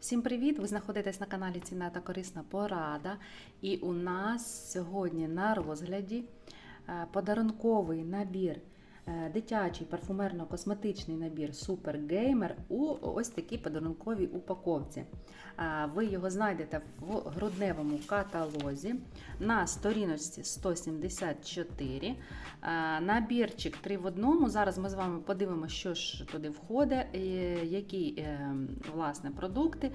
Всім привіт! Ви знаходитесь на каналі Ціна та Корисна Порада. І у нас сьогодні на розгляді е, подарунковий набір, дитячий парфумерно-косметичний набір Super Gamer у ось такій подарунковій упаковці. Е, Ви його знайдете в грудневому каталозі на сторіночці 174. Е, Набірчик 3 в одному. Зараз ми з вами подивимося, що ж туди входить, е, які е, власне продукти,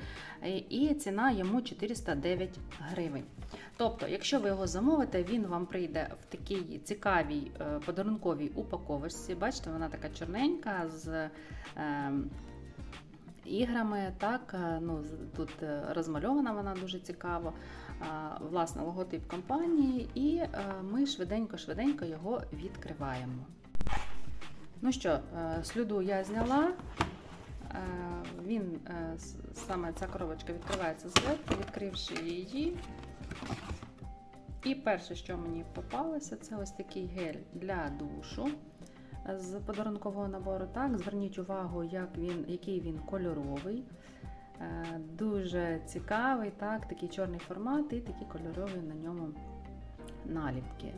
Е, і ціна йому 409 гривень. Тобто, якщо ви його замовите, він вам прийде в такій цікавій е, подарунковій упаковочці. Бачите, вона така чорненька з. е, Іграми, так, е, ну, тут е, розмальована вона дуже цікаво, е, власне, логотип компанії, і ми швиденько-швиденько його відкриваємо. Ну що, слюду я зняла. Він саме ця коробочка відкривається зверху, відкривши її. І перше, що мені попалося, це ось такий гель для душу з подарункового набору. Так, зверніть увагу, як він, який він кольоровий. Е, Дуже цікавий, так, такий чорний формат і такі кольорові на ньому наліпки.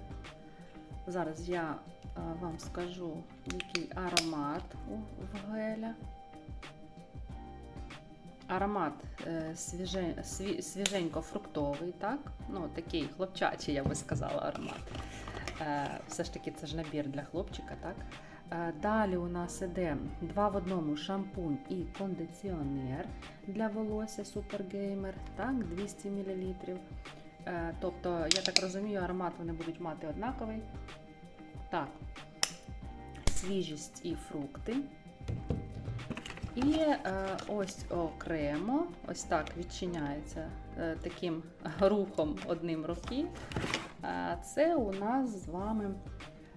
Зараз я е, вам скажу, який аромат у геля. Аромат е, свіже, свіженько-фруктовий, так? Ну, такий хлопчачий, я би сказала, аромат. Е, Все ж таки, це ж набір для хлопчика, так? Е, Далі у нас іде два в одному шампунь і кондиціонер для волосся Gamer, так, 200 мл. Е, Тобто, я так розумію, аромат вони будуть мати однаковий. Так, свіжість і фрукти. І е, ось окремо, ось так відчиняється е, таким рухом одним руки. Це у нас з вами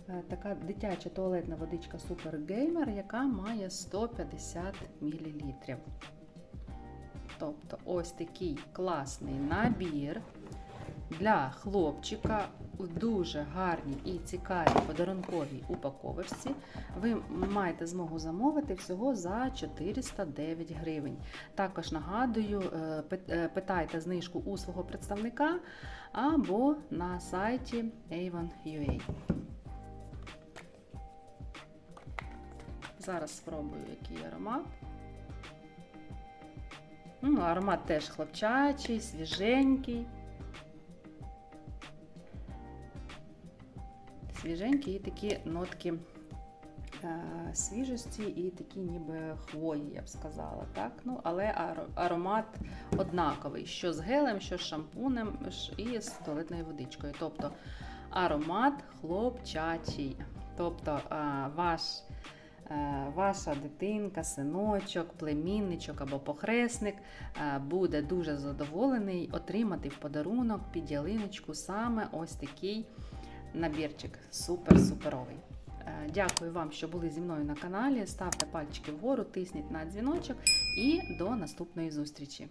е, така дитяча туалетна водичка Super Gamer, яка має 150 мл. Тобто ось такий класний набір для хлопчика у дуже гарній і цікавій подарунковій упаковочці. Ви маєте змогу замовити всього за 409 гривень. Також нагадую, е, е, питайте знижку у свого представника або на сайті Avon.ua. Зараз спробую, який аромат. Ну, аромат теж хлопчачий, свіженький. Свіженькі і такі нотки е, свіжості і такі ніби хвої, я б сказала. Так? Ну, але аро- аромат однаковий, що з гелем, що з шампунем і з туалетною водичкою. Тобто аромат хлопчачий. Тобто е, ваш, е, ваша дитинка, синочок, племінничок або похресник буде дуже задоволений отримати в подарунок під ялиночку саме ось такий набірчик супер-суперовий. Е, Дякую вам, що були зі мною на каналі. Ставте пальчики вгору, тисніть на дзвіночок і до наступної зустрічі.